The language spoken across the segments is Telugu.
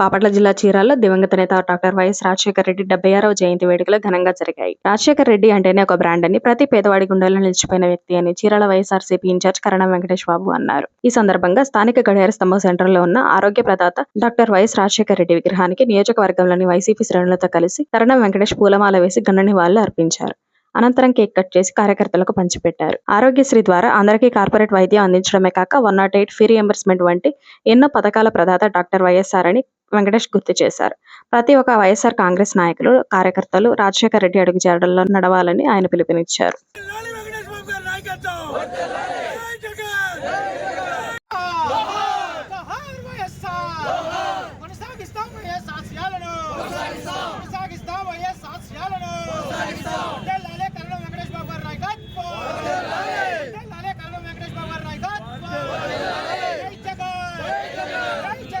బాపట్ల జిల్లా చీరాల్లో దివంగత నేత డాక్టర్ వైఎస్ రాజశేఖర రెడ్డి డెబ్బై ఆరవ జయంతి వేడుకలు ఘనంగా జరిగాయి. రాజశేఖర రెడ్డి అంటేనే ఒక బ్రాండ్ అని ప్రతి పేదవాడి గుండెల్లో నిలిచిపోయిన వ్యక్తి అని చీరాల వైఎస్ఆర్సీపీ ఇన్ఛార్జ్ కరణం వెంకటేష్ బాబు అన్నారు. ఈ సందర్భంగా స్థానిక గడియార స్తంభం సెంటర్లో ఉన్న ఆరోగ్య ప్రదాత డాక్టర్ వైఎస్ రాజశేఖర రెడ్డి విగ్రహానికి నియోజకవర్గంలోని వైసీపీ శ్రేణులతో కలిసి కరణం వెంకటేష్ పూలమాల వేసి గణ నివాళులు అర్పించారు. అనంతరం కేక్ కట్ చేసి కార్యకర్తలకు పంచిపెట్టారు. ఆరోగ్యశ్రీ ద్వారా అందరికీ కార్పొరేట్ వైద్యం అందించడమే కాక one not eight fee reimbursement వంటి ఎన్నో పథకాల ప్రదాత డాక్టర్ వైఎస్ఆర్ అని వెంకటేష్ గుర్తు చేశారు. ప్రతి ఒక్క వైఎస్ఆర్ కాంగ్రెస్ నాయకులు కార్యకర్తలు రాజశేఖర రెడ్డి అడుగు జాడల్లో నడవాలని ఆయన పిలుపునిచ్చారు లాలి వెంకటేష్ బాబు గారి నాయకత్వం జై జగన్ జోహార్ వైఎస్ఆర్ కొనసాగిస్తాం వైఎస్ ఆశయాలను కొనసాగిస్తాం వైఎస్ ఆశయాలను లాలే కరణం వెంకటేష్ బాబు గారి నాయకత్వం లాలే కరణం వెంకటేష్ బాబు గారి నాయకత్వం జై జగన్ జై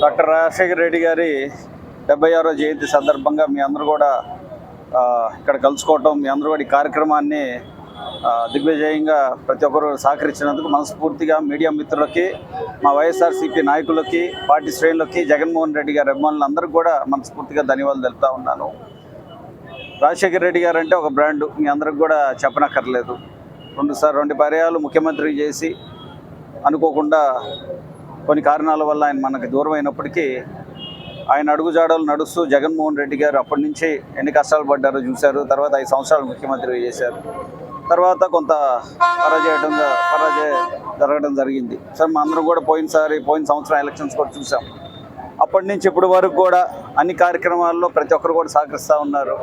డాక్టర్ రాజశేఖర రెడ్డి గారి డెబ్బై ఆరో జయంతి సందర్భంగా మీ అందరూ కూడా ఇక్కడ కలుసుకోవటం మీ అందరూ కూడా ఈ కార్యక్రమాన్ని దిగ్విజయంగా ప్రతి ఒక్కరు సహకరించినందుకు మనస్ఫూర్తిగా మీడియా మిత్రులకి మా వైఎస్ఆర్సీపీ నాయకులకి పార్టీ శ్రేణులకి జగన్మోహన్ రెడ్డి గారి అభిమానులందరికీ కూడా మనస్ఫూర్తిగా ధన్యవాదాలు తెలుపుతా ఉన్నాను. రాజశేఖర రెడ్డి గారు అంటే ఒక బ్రాండ్ మీ అందరికి కూడా చెప్పనక్కర్లేదు. రెండు సార్ రెండు పర్యాలు ముఖ్యమంత్రి చేసి అనుకోకుండా కొన్ని కారణాల వల్ల ఆయన మనకు దూరం అయినప్పటికీ ఆయన అడుగుజాడలు నడుస్తూ జగన్మోహన్ రెడ్డి గారు అప్పటి నుంచి ఎన్ని కష్టాలు పడ్డారో చూశారు తర్వాత ఐదు సంవత్సరాలు ముఖ్యమంత్రి చేశారు. తర్వాత కొంత పరాజయటం పరాజయ జరగడం జరిగింది. సార్ అందరం కూడా పోయినసారి పోయిన సంవత్సరం ఎలక్షన్స్ కూడా చూసాం. అప్పటి నుంచి ఇప్పటి వరకు కూడా అన్ని కార్యక్రమాల్లో ప్రతి ఒక్కరు కూడా సహకరిస్తూ ఉన్నారు.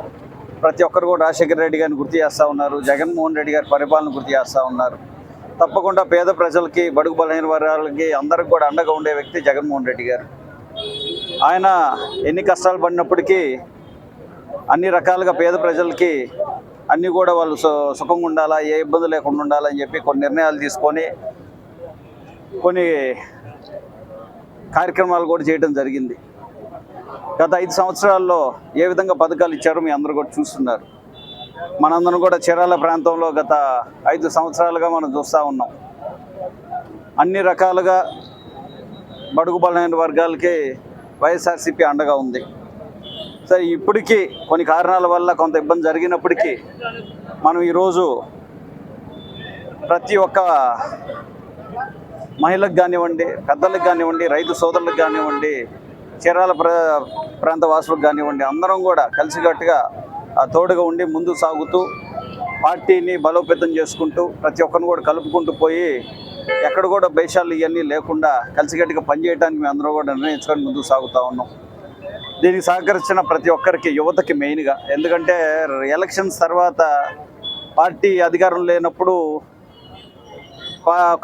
ప్రతి ఒక్కరు కూడా రాజశేఖర రెడ్డి గారిని గుర్తు చేస్తూ ఉన్నారు జగన్మోహన్ రెడ్డి గారి పరిపాలన గుర్తు చేస్తూ ఉన్నారు. తప్పకుండా పేద ప్రజలకి బడుగు బలహీన వర్గాలకి అందరికి కూడా అండగా ఉండే వ్యక్తి జగన్మోహన్ రెడ్డి గారు. ఆయన ఎన్ని కష్టాలు పడినప్పటికీ అన్ని రకాలుగా పేద ప్రజలకి అన్నీ కూడా వాళ్ళు సు సుఖంగా ఉండాలా ఏ ఇబ్బంది లేకుండా ఉండాలని చెప్పి కొన్ని నిర్ణయాలు తీసుకొని కొన్ని కార్యక్రమాలు కూడా చేయడం జరిగింది. గత ఐదు సంవత్సరాల్లో ఏ విధంగా పథకాలు ఇచ్చారో మీ అందరూ కూడా చూస్తున్నారు. మనందరం కూడా చీరాల ప్రాంతంలో గత ఐదు సంవత్సరాలుగా మనం చూస్తూ ఉన్నాం. అన్ని రకాలుగా బడుగు బలమైన వర్గాలకి వైఎస్ఆర్సీపీ అండగా ఉంది. సరే ఇప్పటికీ కొన్ని కారణాల వల్ల కొంత ఇబ్బంది జరిగినప్పటికీ మనం ఈరోజు ప్రతి ఒక్క మహిళలకు కానివ్వండి పెద్దలకు కానివ్వండి రైతు సోదరులకు కానివ్వండి చీరాల ప్రాంత వాసులకు కానివ్వండి అందరం కూడా కలిసికట్టుగా ఆ తోడుగా ఉండి ముందు సాగుతూ పార్టీని బలోపేతం చేసుకుంటూ ప్రతి ఒక్కరిని కూడా కలుపుకుంటూ పోయి ఎక్కడ కూడా భేషాలు ఇవన్నీ లేకుండా కలిసికట్టుగా పనిచేయడానికి మేము అందరూ కూడా నిర్ణయించుకొని ముందుకు సాగుతూ ఉన్నాం. దీనికి సహకరించిన ప్రతి ఒక్కరికి యువతకి మెయిన్గా. ఎందుకంటే ఎలక్షన్స్ తర్వాత పార్టీ అధికారం లేనప్పుడు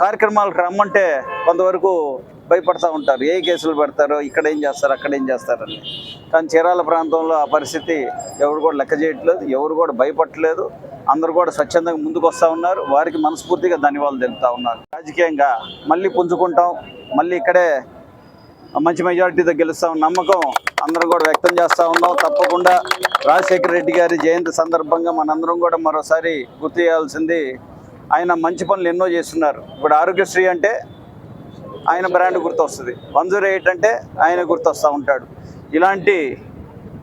కార్యక్రమాలకు రమ్మంటే కొంతవరకు భయపడతా ఉంటారు. ఏ కేసులు పెడతారో ఇక్కడ ఏం చేస్తారు అక్కడ ఏం చేస్తారని. కానీ చీరాల ప్రాంతంలో ఆ పరిస్థితి ఎవరు కూడా లెక్క చేయట్లేదు ఎవరు కూడా భయపడట్లేదు. అందరూ కూడా స్వచ్ఛందంగా ముందుకు వస్తూ ఉన్నారు. వారికి మనస్ఫూర్తిగా ధన్యవాదాలు తెలుపుతా ఉన్నారు. రాజకీయంగా మళ్ళీ పుంజుకుంటాం. మళ్ళీ ఇక్కడే మంచి మెజారిటీతో గెలుస్తాం నమ్మకం అందరం కూడా వ్యక్తం చేస్తూ ఉన్నాం. తప్పకుండా రాజశేఖర రెడ్డి గారి జయంతి సందర్భంగా మనందరం కూడా మరోసారి గుర్తు చేయాల్సింది ఆయన మంచి పనులు ఎన్నో చేస్తున్నారు. ఇప్పుడు ఆరోగ్యశ్రీ అంటే ఆయన బ్రాండ్ గుర్తొస్తుంది. వన్ జీరో ఎయిట్ అంటే ఆయన గుర్తొస్తూ ఉంటాడు. ఇలాంటి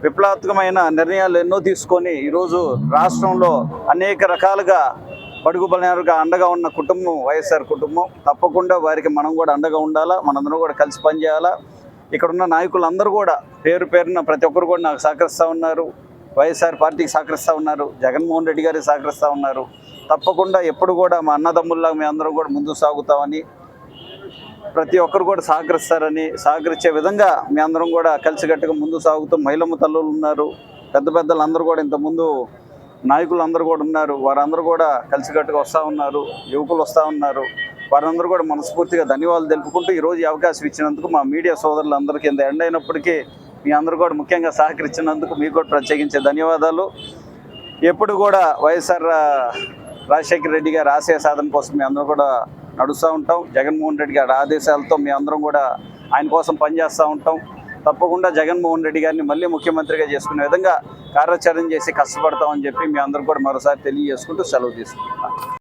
విప్లవాత్మకమైన నిర్ణయాలు ఎన్నో తీసుకొని ఈరోజు రాష్ట్రంలో అనేక రకాలుగా బడుగు బలైనగా అండగా ఉన్న కుటుంబం వైఎస్ఆర్ కుటుంబం. తప్పకుండా వారికి మనం కూడా అండగా ఉండాలా మనందరం కూడా కలిసి పనిచేయాలా. ఇక్కడ ఉన్న నాయకులందరూ కూడా పేరు పేరున ప్రతి ఒక్కరు కూడా నాకు సహకరిస్తూ ఉన్నారు. వైఎస్ఆర్ పార్టీకి సహకరిస్తూ ఉన్నారు. జగన్మోహన్ రెడ్డి గారికి సహకరిస్తూ ఉన్నారు. తప్పకుండా ఎప్పుడు కూడా మా అన్నదమ్ముల్లా మేము అందరం కూడా ముందుకు సాగుతామని ప్రతి ఒక్కరు కూడా సహకరిస్తారని సహకరించే విధంగా మీ అందరం కూడా కలిసికట్టుగా ముందు సాగుతూ మహిళమ్మ తల్లులు ఉన్నారు పెద్ద పెద్దలు అందరూ కూడా ఇంతకుముందు నాయకులు అందరూ కూడా ఉన్నారు వారందరూ కూడా కలిసికట్టుగా వస్తూ ఉన్నారు యువకులు వస్తూ ఉన్నారు. వారందరూ కూడా మనస్ఫూర్తిగా ధన్యవాదాలు తెలుపుకుంటూ ఈరోజు ఈ అవకాశం ఇచ్చినందుకు మా మీడియా సోదరులందరికీ ఇంత ఎండ్ అయినప్పటికీ మీ అందరూ కూడా ముఖ్యంగా సహకరించినందుకు మీకు కూడా ప్రత్యేకించే ధన్యవాదాలు. ఎప్పుడు కూడా వైఎస్ఆర్ రాజశేఖర రెడ్డి గారి ఆశయ సాధన కోసం మీ అందరూ కూడా నడుస్తూ ఉంటాం. జగన్మోహన్ రెడ్డి గారి ఆదేశాలతో మేమందరం కూడా ఆయన కోసం పనిచేస్తూ ఉంటాం. తప్పకుండా జగన్మోహన్ రెడ్డి గారిని మళ్ళీ ముఖ్యమంత్రిగా చేసుకునే విధంగా కార్యాచరణ చేసి కష్టపడతామని చెప్పి మీ అందరూ కూడా మరోసారి తెలియజేసుకుంటూ సెలవు తీసుకుంటున్నాను.